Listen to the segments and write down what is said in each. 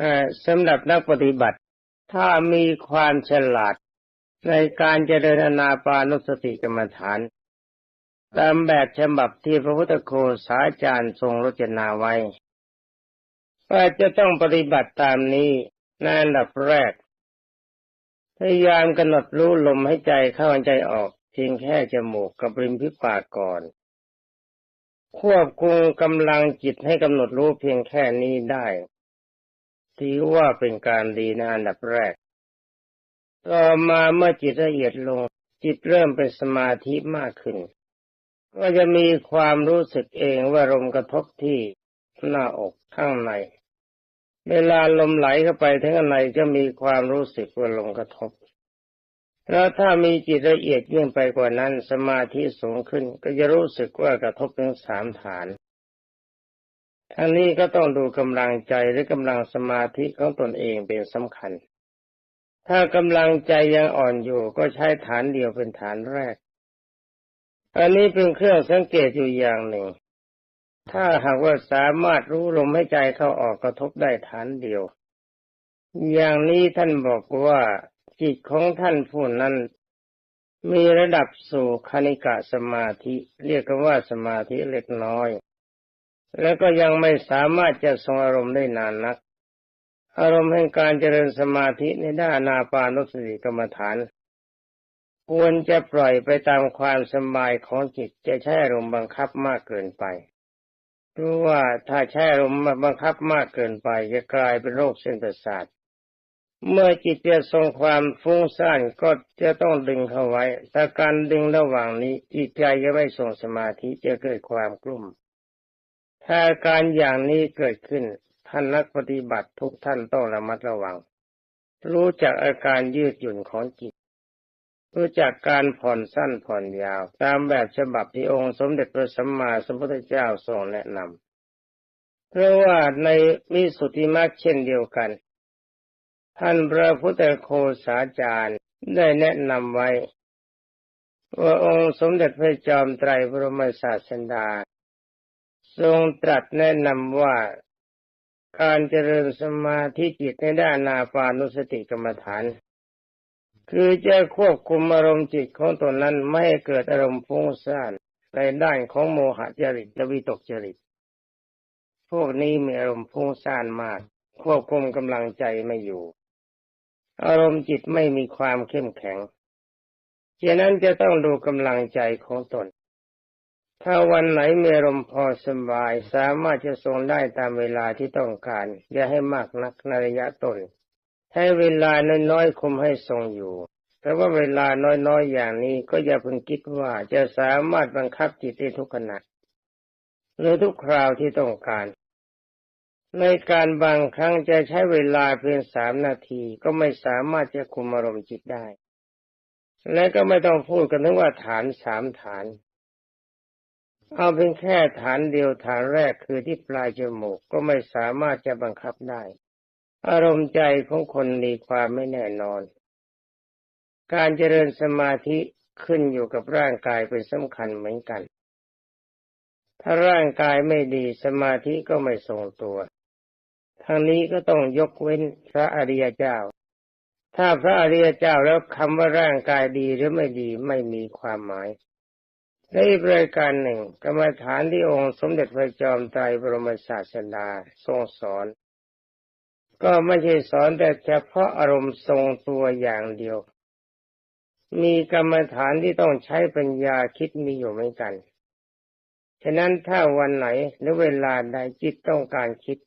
เอ่อสำหรับนักปฏิบัติ ถ้ามีความฉลาดในการเจริญอนาปานุสติกรรมฐาน ตามแบบฉบับที่พระพุทธโฆษาจารย์ทรงรจนาไว้ว่าจะต้องปฏิบัติตามนี้ในอันดับแรก พยายามกำหนดรู้ลมให้ใจเข้าใจออกเพียงแค่จมูกกับริมฝีปากก่อน ควบคุมกำลังจิตให้กำหนดรู้เพียงแค่นี้ได้ ถือว่าเป็นการดีในอันดับแรก ต่อมาเมื่อจิตละเอียดลง จิตเริ่มเป็นสมาธิมากขึ้น ก็จะมีความรู้สึกเองว่าลมกระทบที่หน้าอกข้างใน เวลาลมไหลเข้าไปทั้งในจะมีความรู้สึกว่าลมกระทบ แล้วถ้ามีจิตละเอียดยิ่งไปกว่านั้นสมาธิสูงขึ้นก็จะรู้สึกว่ากระทบถึงสามฐาน ทั้งนี้ก็ต้องดูกำลังใจหรือกำลังสมาธิของตนเองเป็นสำคัญ ถ้ากำลังใจยังอ่อนอยู่ก็ใช้ฐานเดียวเป็นฐานแรก อันนี้เป็นเครื่องสังเกตอยู่อย่างหนึ่ง ถ้าหากว่าสามารถรู้ลมให้ใจเข้าออกกระทบได้ฐานเดียว อย่างนี้ท่านบอกว่าจิตของท่านผู้นั้นมีระดับสู่คณิกะสมาธิ เรียกกันว่าสมาธิเล็กน้อย แล้วก็ยังไม่สามารถจะทรงอารมณ์ได้นานนัก อารมณ์แห่งการเจริญสมาธิในด้านนาปานุสติกรรมฐาน ควรจะปล่อยไปตามความสบายของจิตจะใช้อารมณ์บังคับมากเกินไปราะว่าถ้าใช้อารมณ์บังคับมากเกินไปจะกลายเป็นโรคเส้นประสาทเมื่อจิตจะทรงความฟุ้งซ่านก็จะต้องดึงเข้าไว้ถ้าการดึงระหว่างนี้จิตใจจะไม่ทรงสมาธิจะเกิดความกลุ่ม ถ้าการอย่างนี้เกิดขึ้นท่านนักปฏิบัติทุกท่านต้องระมัดระวัง รู้จักอาการยืดหยุ่นของจิต รู้จักการผ่อนสั้นผ่อนยาว ตามแบบฉบับที่องค์สมเด็จพระสัมมาสัมพุทธเจ้าทรงแนะนำเพราะว่าในมิสุทธิมรรคเช่นเดียวกัน ท่านพระพุทธโคสาจารย์ได้แนะนำไว้ ว่าองค์สมเด็จพระจอมไตรบรมศาสดา ทรงตรัสแนะนำว่าการเจริญสมาธิจิตในด้านนาปานุสติกรรมฐาน คือจะควบคุมอารมณ์จิตของตนนั้นไม่ให้เกิดอารมณ์ฟุ้งซ่านในด้านของโมหะจริตและวิตกจริต พวกนี้มีอารมณ์ฟุ้งซ่านมาก ควบคุมกำลังใจไม่อยู่ อารมณ์จิตไม่มีความเข้มแข็งฉะนั้นจะต้องดูกำลังใจของตน ถ้าวันไหนมีอารมพอสบาย สามารถจะทรงได้ตามเวลาที่ต้องการ อย่าให้มากนักในระยะต้นให้เวลาน้อยๆคุมให้ทรงอยู่ แต่ว่าเวลาน้อยๆอย่างนี้ก็อย่าเพิ่งคิดว่าจะสามารถบังคับจิตได้ทุกขณะหรือทุกคราวที่ต้องการ ในการบางครั้งจะใช้เวลาเพียงสามนาทีก็ไม่สามารถจะคุมอารมณ์จิตได้ และก็ไม่ต้องพูดกันถึงว่าฐานสามฐาน เอาเป็นแค่ฐานเดียวฐานแรกคือที่ปลายจมูกก็ไม่สามารถจะบังคับได้ อารมณ์ใจของคนมีความไม่แน่นอน การเจริญสมาธิขึ้นอยู่กับร่างกายเป็นสำคัญเหมือนกัน ถ้าร่างกายไม่ดีสมาธิก็ไม่ทรงตัวทางนี้ก็ต้องยกเว้นพระอริยเจ้า ถ้าพระอริยเจ้าแล้วคำว่าร่างกายดีหรือไม่ดีไม่มีความหมาย ในรายการหนึ่งกรรมฐานที่องค์สมเด็จพระจอมไตรบรมศาสดาทรงสอน ก็ไม่ใช่สอนแต่เฉพาะอารมณ์ทรงตัวอย่างเดียว มีกรรมฐานที่ต้องใช้ปัญญาคิดมีอยู่เหมือนกัน ฉะนั้นถ้าวันไหนหรือเวลาใดจิตต้องการคิด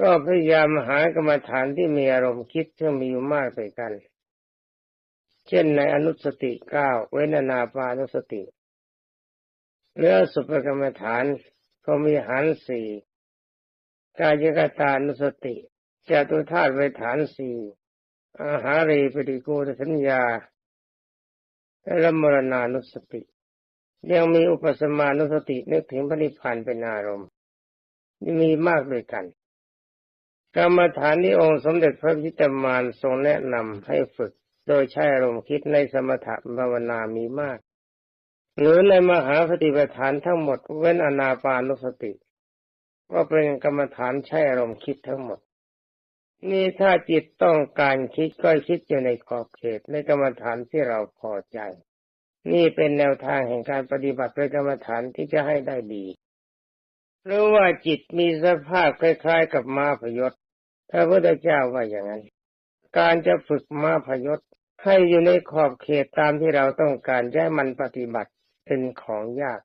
ก็พยายามหากรรมฐานที่มีอารมณ์คิดที่มีอยู่มากไปกัน เช่นในอนุสติเก้าเวนนาปานุสติเรือสุปกรรมฐานก็มีหันสี่กายกตานุสติจตุธาตุไว้ฐานสี่อาหารีปฏิกูลสัญญาและมรณานุสติ ยังมีอุปสมานุสตินึกถึงพระนิพพานเป็นอารมณ์มีมากด้วยกัน กรรมฐานที่องค์สมเด็จพระพิตามานทรงแนะนำให้ฝึก โดยใช้อารมณ์คิดในสมถะภาวนามีมาก หรือในมหาปฏิปทานทั้งหมดเว้นอนาปานุสติก็เป็นกรรมฐานใช้อารมณ์คิดทั้งหมด นี่ถ้าจิตต้องการคิดก็คิดอยู่ในขอบเขตในกรรมฐานที่เราพอใจ นี่เป็นแนวทางแห่งการปฏิบัติในกรรมฐานที่จะให้ได้ดีหรือว่าจิตมีสภาพคล้ายๆกับม้าพยศพระพุทธเจ้าว่าอย่างนั้น การจะฝึกม้าพยศ ให้อยู่ในขอบเขตตามที่เราต้องการให้มันปฏิบัติเป็นของยาก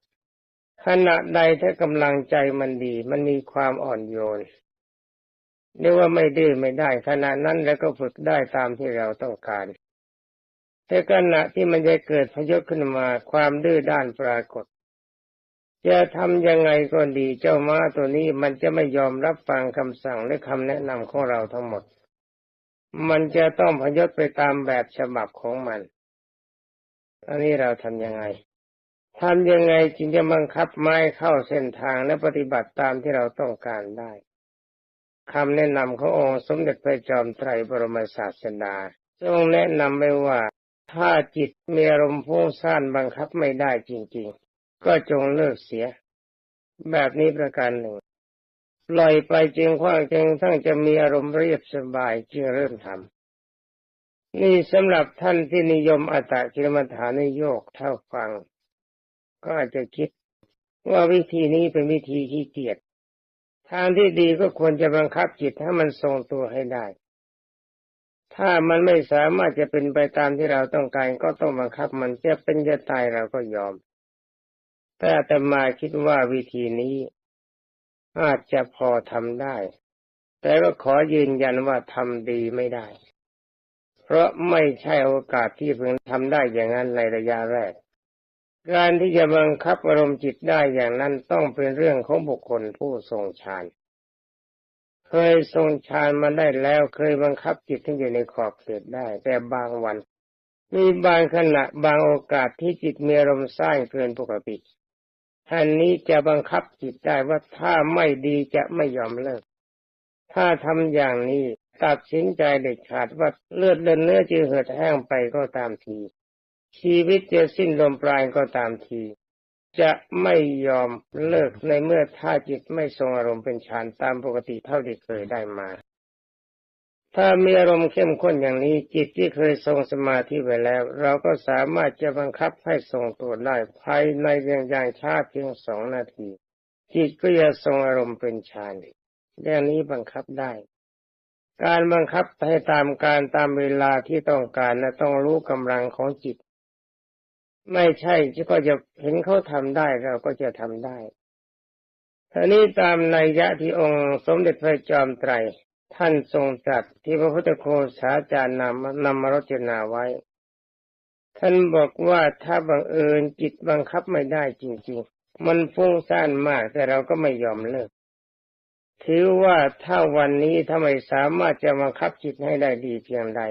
ขณะใดถ้ากำลังใจมันดี มันมีความอ่อนโยนเรียกว่าไม่ดื้อไม่ได้ขณะนั้นแล้วก็ฝึกได้ตามที่เราต้องการ แต่ขณะที่มันจะเกิดพยศขึ้นมาความดื้อด้านปรากฏ จะทำยังไงก็ดีเจ้าม้าตัวนี้มันจะไม่ยอมรับฟังคำสั่งและคำแนะนำของเราทั้งหมด มันจะต้องพยศไปตามแบบฉบับของมัน อันนี้เราทำยังไงทำยังไงจึงจะบังคับไม้เข้าเส้นทางและปฏิบัติตามที่เราต้องการได้คำแนะนำขององค์สมเด็จพระจอมไตรบรมศาสดาทรงแนะนำไว้ว่าถ้าจิตมีอารมณ์พุ่งซ่านบังคับไม่ได้จริง ๆ ก็จงเลิกเสีย แบบนี้ประการหนึ่ง ปล่อยไปจึงว่าจึงทั้งจะมีอารมณ์เรียบสบายจึงเริ่มทำนี่สำหรับท่านที่นิยมอัตตกิลมัฐานโยกเท่าฟัง ก็อาจจะคิดว่าวิธีนี้เป็นวิธีขี้เกียจทางที่ดีก็ควรจะบังคับจิตให้มันทรงตัวให้ได้ ถ้ามันไม่สามารถจะเป็นไปตามที่เราต้องการก็ต้องบังคับมันจะเป็นจะตายเราก็ยอม แต่แต่มาคิดว่าวิธีนี้ อาจจะพอทำได้ แต่ก็ขอยืนยันว่าทำดีไม่ได้ เพราะไม่ใช่โอกาสที่เพิ่งทำได้อย่างนั้นในระยะแรก การที่จะบังคับอารมณ์จิตได้อย่างนั้นต้องเป็นเรื่องของบุคคลผู้ทรงฌานเคยทรงฌานมาได้แล้วเคยบังคับจิตให้อยู่ในขอบเขตได้ แต่บางวัน มีบางขณะบางโอกาสที่จิตมีอารมณ์สร้างเกินปกติ ท่านนี้จะบังคับจิตได้ว่าถ้าไม่ดีจะไม่ยอมเลิก ถ้าทำอย่างนี้ตัดสินใจเด็ดขาดว่าเลือดเดินเนื้อจืดเหือดแห้งไปก็ตามที ชีวิตจะสิ้นลมปราณก็ตามที จะไม่ยอมเลิกในเมื่อท่าจิตไม่ทรงอารมณ์เป็นฌานตามปกติเท่าที่เคยได้มา ถ้ามีอารมณ์เข้มข้นอย่างนี้จิตที่เคยทรงสมาธิไว้แล้ว เราก็สามารถจะบังคับให้ทรงตัวได้ภายในเพียงอย่างช้าเพียงสองนาที จิตก็จะทรงอารมณ์เป็นฌานอย่างนี้บังคับได้ การบังคับให้ตามการตามเวลาที่ต้องการและต้องรู้กำลังของจิต ไม่ใช่ที่ก็จะเห็นเขาทำได้เราก็จะทำได้ท่านี้ตามนัยยะที่องค์สมเด็จพระจอมไตร ท่านทรงตรัสที่พระพุทธโฆษาจารย์นำนำมารจนาไว้ ท่านบอกว่าถ้าบังเอิญจิตบังคับไม่ได้จริง ๆ มันฟุ้งซ่านมากแต่เราก็ไม่ยอมเลิก ถือว่าถ้าวันนี้ถ้าไม่สามารถจะบังคับจิตให้ได้ดีเพียงใด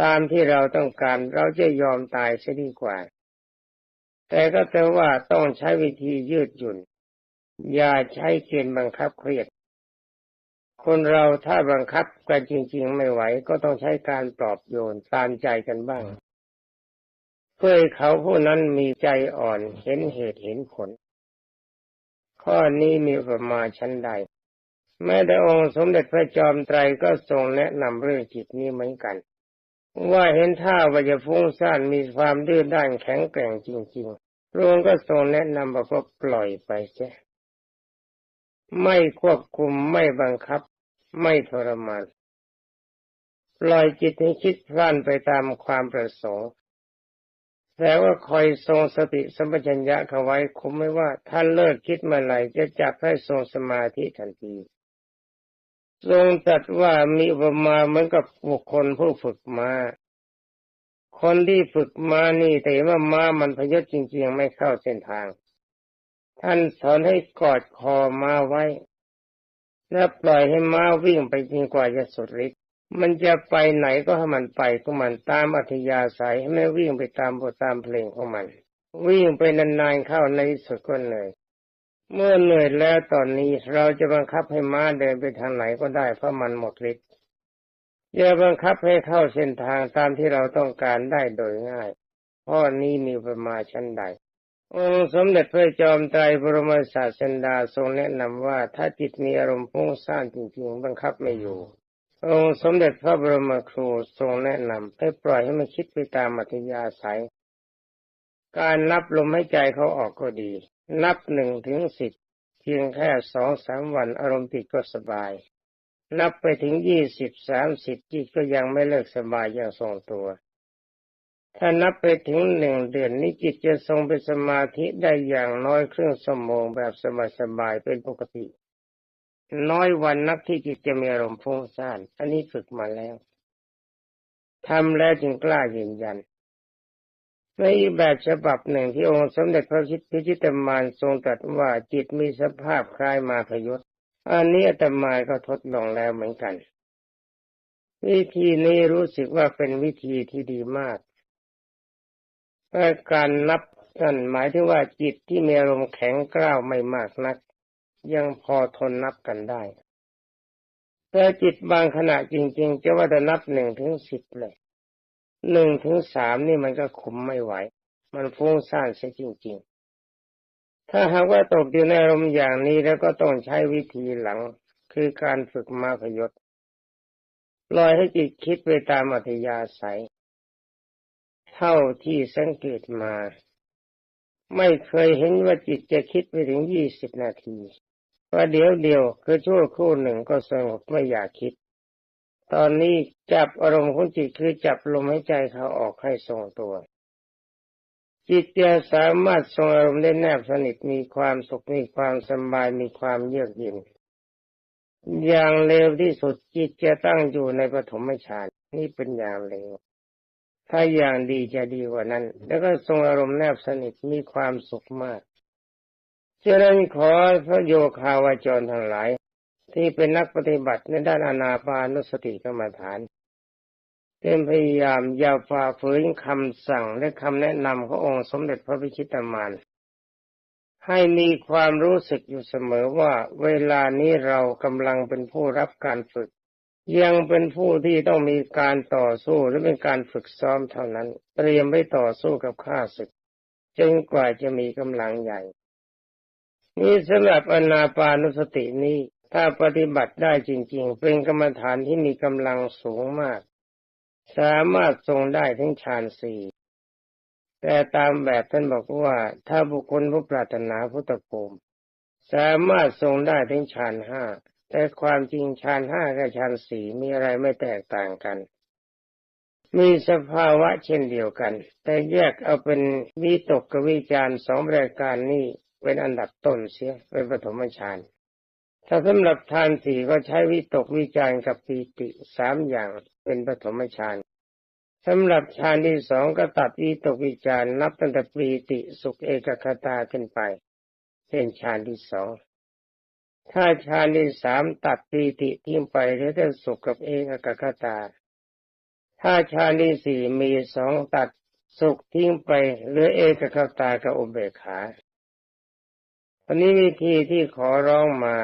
ตามที่เราต้องการเราจะยอมตายเสียดีกว่า แต่ก็แต่ว่าต้องใช้วิธียืดหยุ่น อย่าใช้เกณฑ์บังคับเครียด คนเราถ้าบังคับกันจริง ๆ ไม่ไหวก็ต้องใช้การปลอบโยนตามใจกันบ้าง เพื่อเขาผู้นั้นมีใจอ่อนเห็นเหตุเห็นผล ข้อนี้มีประมาชั้นใด แม้แต่องค์สมเด็จพระจอมไตรก็ทรงแนะนำเรื่องจิตนี้เหมือนกัน ว่าเห็นท่าว่าจะฟุ้งซ่านมีความดื้อด้านแข็งแกร่งจริง ๆ พระองค์ก็ทรงแนะนำบอกว่าปล่อยไปแค่ ไม่ควบคุมไม่บังคับ ไม่ทรมานปล่อยจิตให้คิดพล่านไปตามความประสงค์แต่ว่าคอยทรงสติสัมปชัญญะเขาไว้คุมไม่ว่าท่านเลิกคิดเมื่อไหร่จะจับให้ทรงสมาธิทันทีทรงตรัสว่ามีอุปมาเหมือนกับบุคคลผู้ฝึกมา้า คนที่ฝึกม้านี่แต่ว่าม้ามันพยศจริงๆไม่เข้าเส้นทาง ท่านสอนให้กอดคอม้าไว้ แล้วปล่อยให้ม้าวิ่งไปจนกว่าจะสุดฤทธิ์มันจะไปไหนก็ให้มันไปก็มันตามอัธยาศัยให้ไม่วิ่งไปตามบทตามเพลงของมัน วิ่งไปนานๆเข้าในสุดก็เลยเมื่อเหนื่อยแล้วตอนนี้เราจะบังคับให้ม้าเดินไปทางไหนก็ได้เพราะมันหมดฤทธิ์อย่าบังคับให้เข้าเส้นทางตามที่เราต้องการได้โดยง่ายข้อนี้มีประมาณชั้นใด องค์สมเด็จพระจอมไตรบรมศาสดาทรงแนะนำว่าถ้าจิตมีอารมณ์พุ่งสร้างจริงๆ บังคับไม่อยู่ องค์สมเด็จพระบรมครูทรงแนะนำให้ปล่อยให้มันคิดไปตามอัธยาศัย การนับลมหายใจเขาออกก็ดี นับหนึ่งถึงสิบเพียงแค่สองสามวันอารมณ์ติดก็สบาย นับไปถึงยี่สิบสามสิบจิตก็ยังไม่เลิกสบายอย่างทรงตัว ถ้านับไปถึงหนึ่งเดือนนี้จิตจะทรงเป็นสมาธิได้อย่างน้อยครึ่งชั่วโมงแบบสบายๆเป็นปกติ น้อยวันนักที่จิตจะมีอารมณ์ฟุ้งซ่านอันนี้ฝึกมาแล้วทำแล้วจึงกล้ายืนยันในแบบฉบับหนึ่งที่องค์สมเด็จพระชิตพิชิตมารทรงตรัสว่าจิตมีสภาพคล้ายมาพยศอันนี้อาตมาก็ทดลองแล้วเหมือนกัน วิธีนี้รู้สึกว่าเป็นวิธีที่ดีมาก แต่การนับนั่นหมายถึงว่าจิตที่มีอารมณ์แข็งกร้าวไม่มากนัก ยังพอทนนับกันได้ แต่จิตบางขณะจริง ๆ จะว่าจะนับหนึ่งถึงสิบเลยหนึ่งถึงสามนี่มันก็คุมไม่ไหว มันฟุ้งซ่านเสียจริง ๆ ถ้าหากว่าตกอยู่ในอารมณ์อย่างนี้แล้วก็ต้องใช้วิธีหลังคือการฝึกมาพยศลอยให้จิตคิดไปตามอัธยาศัย เท่าที่สังเกตมา ไม่เคยเห็นว่าจิตจะคิดไปถึงยี่สิบนาทีว่าเดี๋ยวเดียวคือชั่วครู่หนึ่งก็สงบไม่อยากคิด ตอนนี้จับอารมณ์ของจิตคือจับลมหายใจเขาออกให้ทรงตัว จิตจะสามารถทรงอารมณ์ได้แนบสนิทมีความสุขมีความสบายมีความเยือกเย็นอย่างเร็วที่สุดจิตจะตั้งอยู่ในปฐมฌานนี่เป็นอย่างเร็ว ถ้าอย่างดีจะดีกว่านั้น แล้วก็ทรงอารมณ์แนบสนิทมีความสุขมากฉะนั้นขอพระโยคาวาจรทั้งหลาย ที่เป็นนักปฏิบัติในด้านอนาปานุสติกรรมฐานเป็นพยายามอย่าฝ่าฝืนคำสั่งและคำแนะนำขององค์สมเด็จพระพิชิตามานให้มีความรู้สึกอยู่เสมอว่าเวลานี้เรากำลังเป็นผู้รับการฝึก ยังเป็นผู้ที่ต้องมีการต่อสู้หรือเป็นการฝึกซ้อมเท่านั้น เตรียมไว้ต่อสู้กับข้าศึกจนกว่าจะมีกำลังใหญ่ นี่สำหรับอนาปานุสตินี้ถ้าปฏิบัติได้จริง ๆ เป็นกรรมฐานที่มีกำลังสูงมาก สามารถทรงได้ทั้งฌานสี่แต่ตามแบบท่านบอกว่าถ้าบุคคลผู้ปรารถนาพุทธภูมิสามารถทรงได้ถึงฌานห้า แต่ความจริงฌานห้ากับฌานสี่มีอะไรไม่แตกต่างกัน มีสภาวะเช่นเดียวกัน แต่แยกเอาเป็นวิตกกับวิจารสองรายการนี้เป็นอันดับต้นเสียเป็นปฐมฌานถ้าสำหรับฌานสี่ก็ใช้วิตกวิจารกับปีติสามอย่างเป็นปฐมฌานสำหรับฌานที่สองก็ตัดวิตกวิจารนับตั้งแต่ปีติสุขเอกคตาขึ้นไปเป็นฌานที่สอง ถ้าฌานที่สามตัดปีติทิ้งไปเหลือแต่สุขกับเอกคตา ถ้าฌานที่สี่มีสองตัดสุขทิ้งไปเหลือเอกคตากับอุเบกขาอันนี้วิธีที่ขอร้องมา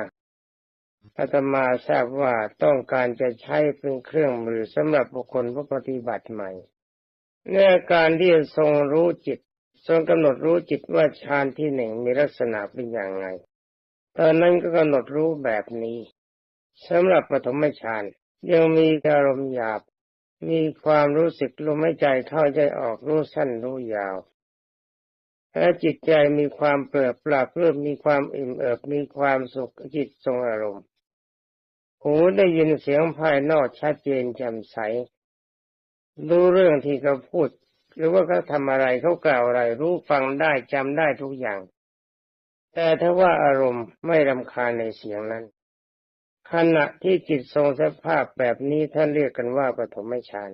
อาตมาทราบว่าต้องการจะใช้เป็นเครื่องมือสำหรับบุคคลผู้ปฏิบัติใหม่ในการที่ทรงรู้จิต ทรงกำหนดรู้จิตว่าฌานที่หนึ่งมีลักษณะเป็นอย่างไร ตอนนั้นก็กำหนดรู้แบบนี้สำหรับปฐมฌานยังมีอารมณ์หยาบ มีความรู้สึกลมหายใจเข้าใจออกรู้สั้นรู้ยาวและจิตใจมีความเปลือปราบเพิ่มมีความอิ่มเอิบมีความสุขจิตทรงอารมณ์หูได้ยินเสียงภายนอกชัดเจนแจ่มใสรู้เรื่องที่เขาพูด หรือว่าเขาทำอะไรเขากล่าวอะไร รู้ฟังได้จำได้ทุกอย่าง แต่ถ้าว่าอารมณ์ไม่รำคาญในเสียงนั้น ขณะที่จิตทรงสภาพแบบนี้ท่านเรียกกันว่าปฐมฌาน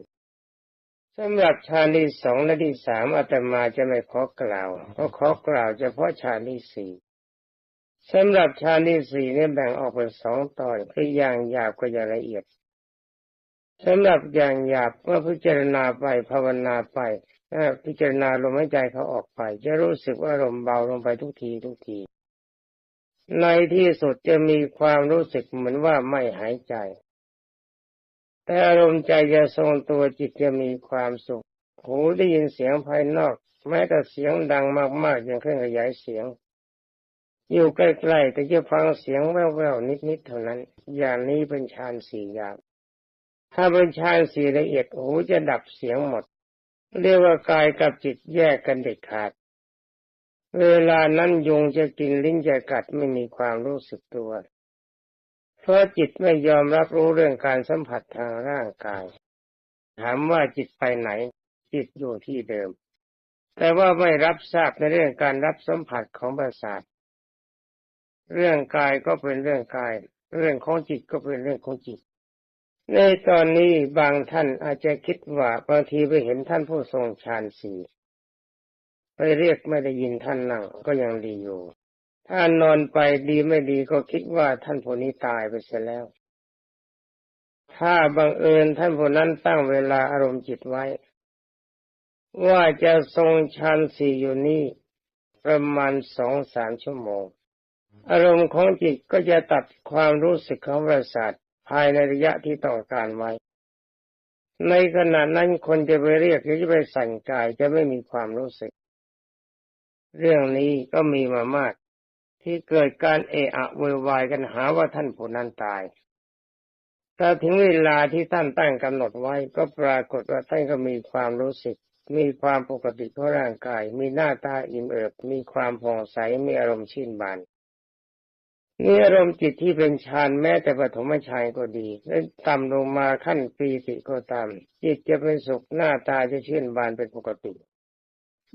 สำหรับฌานที่สองและที่สามอาตมาจะไม่ขอกล่าวเพราะขอกล่าวเฉพาะฌานที่สี่สำหรับฌานที่สี่นี่แบ่งออกเป็นสองตอนคืออย่างหยาบกับอย่างละเอียดสำหรับอย่างหยาบเมื่อพิจารณาไปภาวนาไป พิจารณาลมหายใจเขาออกไป จะรู้สึกว่าลมเบาลงไปทุกทีทุกที ในที่สุดจะมีความรู้สึกเหมือนว่าไม่หายใจ แต่อารมณ์ใจจะทรงตัวจิตจะมีความสุข หูได้ยินเสียงภายนอก แม้แต่เสียงดังมากๆย่างเครื่องขยายเสียง อยู่ใกล้ๆแต่จะฟังเสียงแว่วๆนิดๆเท่านั้น อย่างนี้เป็นฌานสี่อย่างถ้าเป็นฌานสี่ละเอียดหูจะดับเสียงหมด เรียกว่ากายกับจิตแยกกันเด็ดขาด เวลานั้นยุงจะกินลิ้นจะกัดไม่มีความรู้สึกตัว เพราะจิตไม่ยอมรับรู้เรื่องการสัมผัสทางร่างกาย ถามว่าจิตไปไหน จิตอยู่ที่เดิม แต่ว่าไม่รับทราบในเรื่องการรับสัมผัสของประสาท เรื่องกายก็เป็นเรื่องกาย เรื่องของจิตก็เป็นเรื่องของจิต ในตอนนี้บางท่านอาจจะคิดว่าบางทีไปเห็นท่านผู้ทรงฌานสี่ไปเรียกไม่ได้ยินท่านนั่งก็ยังดีอยู่ ถ้านอนไปดีไม่ดีก็คิดว่าท่านผู้นี้ตายไปเสียแล้ว ถ้าบังเอิญท่านผู้นั้นตั้งเวลาอารมณ์จิตไว้ ว่าจะทรงฌานสี่อยู่นี่ประมาณสองสามชั่วโมง อารมณ์ของจิตก็จะตัดความรู้สึกของประสาท ภายในระยะที่ต้องการไว้ ในขณะนั้นคนจะไปเรียกหรือจะไปสั่งกายจะไม่มีความรู้สึก เรื่องนี้ก็มีมามาก ที่เกิดการเอะอะโวยวายกันหาว่าท่านผู้นั้นตายแต่ถึงเวลาที่ท่านตั้งกำหนดไว้ก็ปรากฏว่าท่านก็มีความรู้สึก มีความปกติของร่างกาย มีหน้าตาอิ่มเอิบ มีความผ่องใสมีอารมณ์ชื่นบาน นี่อารมณ์จิตที่เป็นฌานแม้แต่ปฐมฌานก็ดีและต่ำลงมาขั้นปีติก็ตาม จิตจะเป็นสุขหน้าตาจะชื่นบานเป็นปกติ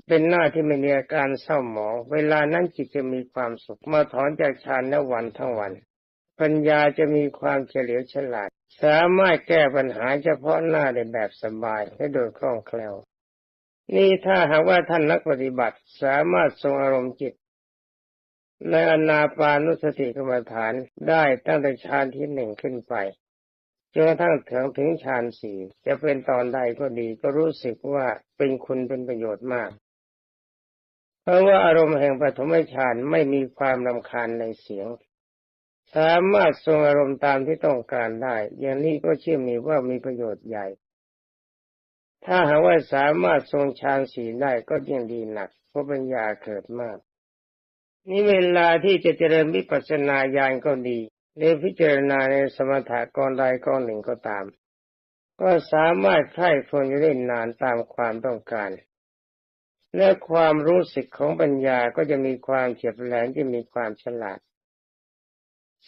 เป็นหน้าที่ไม่มีอาการเศร้าหมองเวลานั้นจิตจะมีความสุขมาถอนจากฌานและวันทั้งวัน ปัญญาจะมีความเฉลียวฉลาด สามารถแก้ปัญหาเฉพาะหน้าได้แบบสบายและโดยคล่องแคล่วนี่ถ้าหากว่าท่านนักปฏิบัติสามารถทรงอารมณ์จิต ในอนาปานุสติกรรมฐานได้ตั้งแต่ฌานที่หนึ่งขึ้นไปจนกระทั่งถึงถึงฌานสี่จะเป็นตอนใดก็ดีก็รู้สึกว่าเป็นคุณเป็นประโยชน์มาก เพราะว่าอารมณ์แห่งปฐมฌานไม่มีความรำคาญในเสียง สามารถทรงอารมณ์ตามที่ต้องการได้ อย่างนี้ก็เชื่อมีว่ามีประโยชน์ใหญ่ ถ้าหากว่าสามารถทรงฌานสีได้ก็ยิ่งดีหนักเพราะปัญญาเกิดมาก นี่เวลาที่จะเจริญวิปัสสนาญาณก็ดีหรือพิจารณาในสมถะกรใดกรหนึ่งก็ตาม ก็สามารถใช้คนอยู่ได้นานตามความต้องการและความรู้สึกของปัญญาก็จะมีความเฉียบแหลมจะมีความฉลาด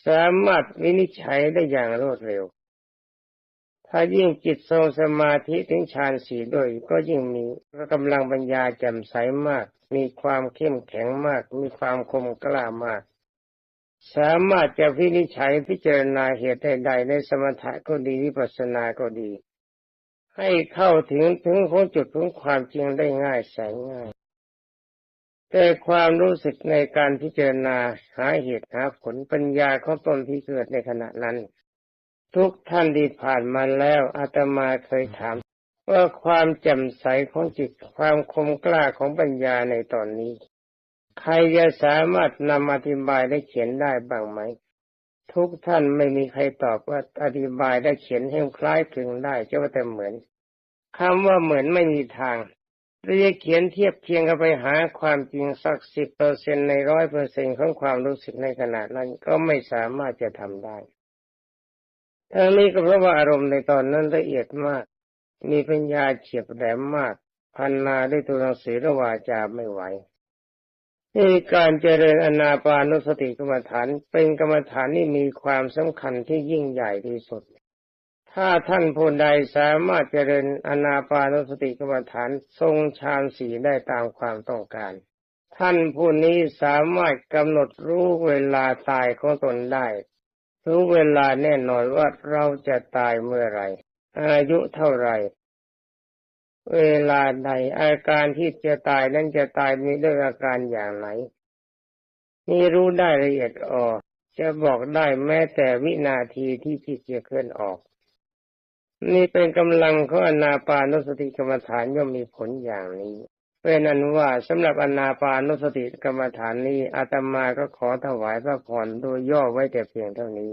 สามารถวินิจฉัยได้อย่างรวดเร็ว ถ้ายิ่งจิตทรงสมาธิถึงฌานสี่ด้วย ก็ยิ่งมีกำลังปัญญาแจ่มใสมาก มีความเข้มแข็งมาก มีความคมกล้ามาก สามารถจะพินิจฉัยพิจารณาเหตุใดในสมถะก็ดีวิปัสสนาก็ดี ให้เข้าถึงถึงของจุดของความจริงได้ง่ายแสนง่ายแต่ความรู้สึกในการพิจารณาหาเหตุหาผลปัญญาของตนที่เกิดในขณะนั้น ทุกท่านที่ผ่านมาแล้วอาตมาเคยถาม ว่าความแจ่มใสของจิตความคมกล้าของปัญญาในตอนนี้ ใครจะสามารถนำอธิบายได้เขียนได้บ้างไหม ทุกท่านไม่มีใครตอบว่าอธิบายได้เขียนให้คล้ายคลึงได้จะว่าแต่เหมือนคำว่าเหมือนไม่มีทางเราจะเขียนเทียบเคียงกันไปหาความจริงสักสิบเปอร์เซ็นในร้อยเปอร์เซ็นของความรู้สึกในขณะนั้นก็ไม่สามารถจะทำได้ทั้งนี้ก็เพราะว่าอารมณ์ในตอนนั้นละเอียดมาก มีปัญญาเฉียบแหลมมาก พันนาด้วยตัวหนังสือระวาจาไม่ไหวนี่การเจริญอนาปานุสติกรรมฐานเป็นกรรมฐานที่มีความสำคัญที่ยิ่งใหญ่ที่สุด ถ้าท่านผู้ใดสามารถเจริญอนาปานุสติกรรมฐานทรงฌานสีได้ตามความต้องการ ท่านผู้นี้สามารถกำหนดรู้เวลาตายของตนได้ รู้เวลาแน่นอนว่าเราจะตายเมื่อไร อายุเท่าไรเวลาใดอาการที่จะตายนั้นจะตายมีด้วยอาการอย่างไหนนี่รู้ได้ละเอียดออกจะบอกได้แม้แต่วินาทีที่จิตจะเคลื่อนออก นี่เป็นกำลังของอนาปานุสติกรรมฐานย่อมมีผลอย่างนี้เป็นอันว่าสำหรับอนาปานุสติกรรมฐานนี้อาตมาก็ขอถวายพระพรโดยย่อไว้แต่เพียงเท่านี้